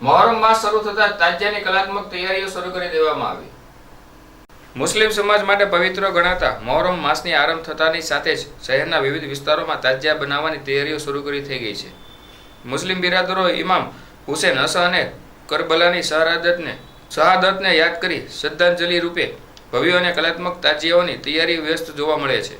મોહરમ માસ શરૂ થતાં તાજિયાની કલાત્મક તૈયારીઓ શરૂ કરી દેવામાં આવી. મુસ્લિમ સમાજ માટે પવિત્ર ગણાતા મોહરમ માસની આરંભ થતાની સાથે જ શહેરના વિવિધ વિસ્તારોમાં તાજિયા બનાવવાની તૈયારીઓ શરૂ કરી થઈ ગઈ છે. મુસ્લિમ બિરાદરો ઇમામ હુસેન હસન અને કરબલાની શહાદતને શહાદતને યાદ કરી શ્રદ્ધાંજલિ રૂપે ભવ્ય અને કલાત્મક તાજિયાઓની તૈયારી વ્યસ્ત જોવા મળે છે.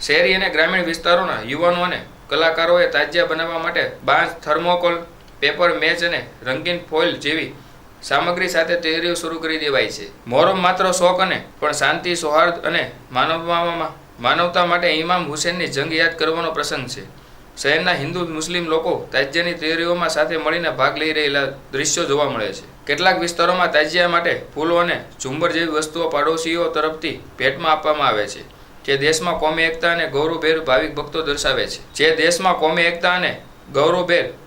શહેરી અને ગ્રામીણ વિસ્તારોના યુવાનો અને કલાકારોએ તાજિયા બનાવવા માટે બાંસ થર્મોકોલ પેપર મેચ અને રંગીન ફોઇલ જેવી સામગ્રી સાથે તૈયારીઓ શરૂ કરી દેવાય છે. મોહરમ માત્ર શોખ અને પણ શાંતિ, સૌહાર્દ અને માનવતામાં માનવતા માટે ઇમામ હુસેનની જંગ યાદ કરવાનો પ્રસંગ છે. શહેરના હિન્દુ મુસ્લિમ લોકો તાજ્યની તૈયારીઓમાં સાથે મળીને ભાગ લઈ રહેલા દૃશ્યો જોવા મળે છે. કેટલાક વિસ્તારોમાં તાજ્યા માટે ફૂલો અને ઝુંબર જેવી વસ્તુઓ પાડોશીઓ તરફથી ભેટમાં આપવામાં આવે છે, જે દેશમાં કોમી એકતા અને ગૌરવભેર ભાવિક ભક્તો દર્શાવે છે. જે દેશમાં કોમી એકતા અને ગૌરવભેર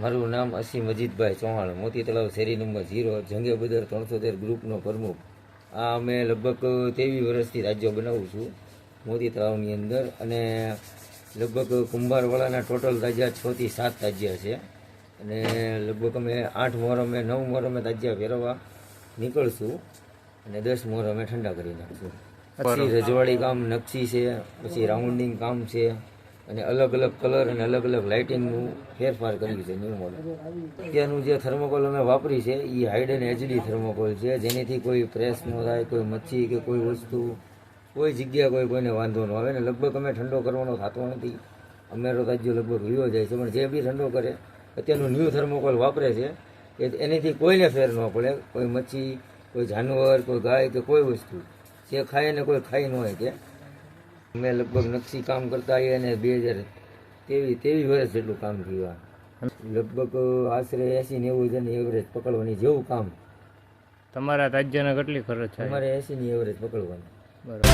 મારું નામ અસીમ અજીતભાઈ ચૌહાણ. મોતી તળાવ શેરી નંબર ઝીરો જંગે બદર ત્રણસો તેર ગ્રુપનો પ્રમુખ. આ અમે લગભગ ત્રેવીસ વર્ષથી રાજ્ય બનાવું છું. મોતી તળાવની અંદર અને લગભગ કુંભારવાળાના ટોટલ તાજિયા છ થી સાત તાજિયા છે. અને લગભગ અમે આઠ મોરમે નવ મોરમે તાજિયા ફેરવવા નીકળશું અને દસ મોર અમે ઠંડા કરી નાખશું. પછી રજવાડી કામ નકશી છે પછી રાઉન્ડિંગ કામ છે અને અલગ અલગ કલર અને અલગ અલગ લાઇટિંગનું ફેરફાર કર્યું છે ન્યૂ મોડલ અત્યારનું જે થર્મોકોલ અમે વાપરી છે એ હાઇડ એન્ડ એચડી થર્મોકોલ છે જેનેથી કોઈ પ્રેસ ન થાય કોઈ મચ્છી કે કોઈ વસ્તુ કોઈ જગ્યા કોઈ કોઈને વાંધો ન આવે ને લગભગ અમે ઠંડો કરવાનો થતો નથી. અમેરો તાજ્યો લગભગ રહ્યો જાય છે પણ જે બી ઠંડો કરે અત્યારનું ન્યૂ થર્મોકોલ વાપરે છે કે એનાથી કોઈને ફેર ન પડે. કોઈ મચ્છી કોઈ જાનવર કોઈ ગાય કે કોઈ વસ્તુ. જે ખાય ને કોઈ ખાઈ ન હોય કે. અમે લગભગ નકશી કામ કરતા આવીએ અને બે હજાર તેવી તેવી વર્ષ જેટલું કામ થયું. લગભગ આશરે એસી નેવું જણની એવરેજ પકડવાની જેવું કામ. તમારા તાજ્યને કેટલી ખર્ચ થાય? અમારે એસી ની એવરેજ પકડવાની. બરાબર.